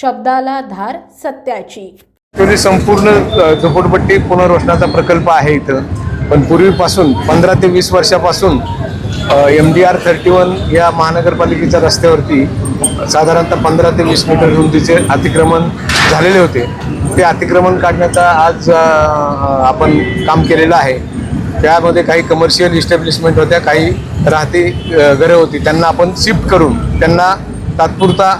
शब्दाला धार सत्याची. ॲक्च्युली संपूर्ण झोपडपट्टी पुनर्वसनाचा प्रकल्प आहे इथं. पण पूर्वीपासून पंधरा ते वीस वर्षापासून M D R thirty one या महानगरपालिकेच्या रस्त्यावरती साधारणतः पंधरा ते वीस मीटर रुंदीचे अतिक्रमण झालेले होते. ते अतिक्रमण काढण्याचा आज आपण काम केलेलं आहे. त्यामध्ये काही कमर्शियल इस्टॅब्लिशमेंट होत्या काही राहती घरं होती. त्यांना आपण शिफ्ट करून त्यांना तात्पुरता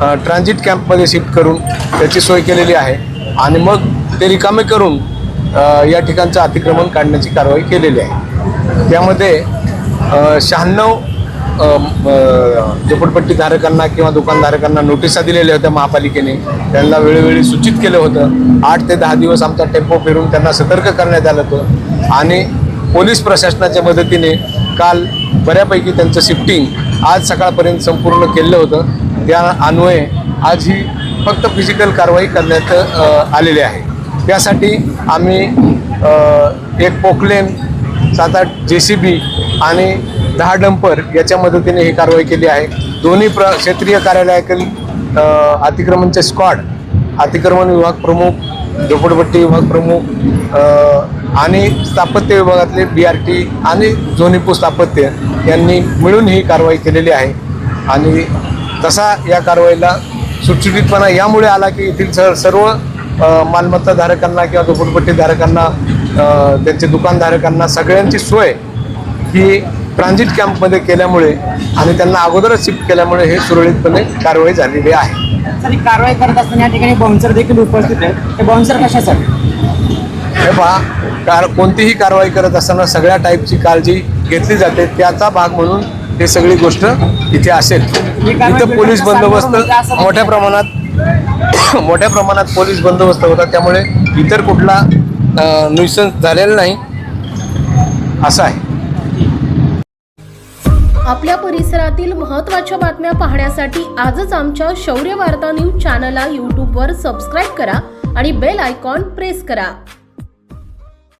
ट्रान्झिट कॅम्पमध्ये शिफ्ट करून त्याची सोय केलेली आहे. आणि मग ते रिकामे करून या ठिकाणचं अतिक्रमण काढण्याची कारवाई केलेली आहे. त्यामध्ये शहाण्णव झोपडपट्टी धारकांना किंवा दुकानधारकांना नोटिसा दिलेल्या होत्या महापालिकेने. त्यांना वेळोवेळी सूचित केलं होतं. आठ ते दहा दिवस आमचा टेम्पो फिरून त्यांना सतर्क करण्यात आलं होतं. आणि पोलीस प्रशासनाच्या मदतीने काल बऱ्यापैकी त्यांचं शिफ्टिंग आज सकाळपर्यंत संपूर्ण केलं होतं. या अन्वये आज ही फक्त फिजिकल कारवाई करण्यात आलेली आहे. त्यासाठी आम्ही एक पोकलेन सात आठ जे सी बी आणि दहा डंपर याच्या मदतीने ही कारवाई केली आहे. दोन्ही प्र क्षेत्रीय कार्यालयातील अतिक्रमणचे स्क्वॉड अतिक्रमण विभाग प्रमुख झोपडपट्टी विभाग प्रमुख आणि स्थापत्य विभागातले बी आर टी आणि जोनिपू स्थापत्य यांनी मिळून ही कारवाई केलेली आहे. आणि तसा या कारवाईला सुटसुटीतपणा यामुळे आला की येथील स सर्व अ, मालमत्ता धारकांना किंवा झोपडपट्टी धारकांना अ, त्यांचे दुकानधारकांना सगळ्यांची सोय ही ट्रान्झिट कॅम्पमध्ये केल्यामुळे आणि त्यांना अगोदरच शिफ्ट केल्यामुळे हे सुरळीतपणे कारवाई झालेली आहे. कारवाई करत असताना या ठिकाणी बाउन्सर देखील उपस्थित आहेत. ते बाउन्सर कशासाठी? हे पहा कार कोणतीही कारवाई करत असताना सगळ्या टाईपची काळजी घेतली जाते. त्याचा भाग म्हणून हे सगळी गोष्ट इथे असेल. इथं पोलीस बंदोबस्त मोठ्या प्रमाणात मोठ्या प्रमाणात पोलीस बंदोबस्त होता त्यामुळे इतर कुठला न्युसन्स झालेला नाही. असं आहे. आपल्या परिसरातील महत्त्वाच्या बातम्या पाहण्यासाठी आजच आमच्या शौर्य वार्ता न्यूज चॅनलला यूट्यूबवर सबस्क्राईब करा आणि बेल आयकॉन प्रेस करा.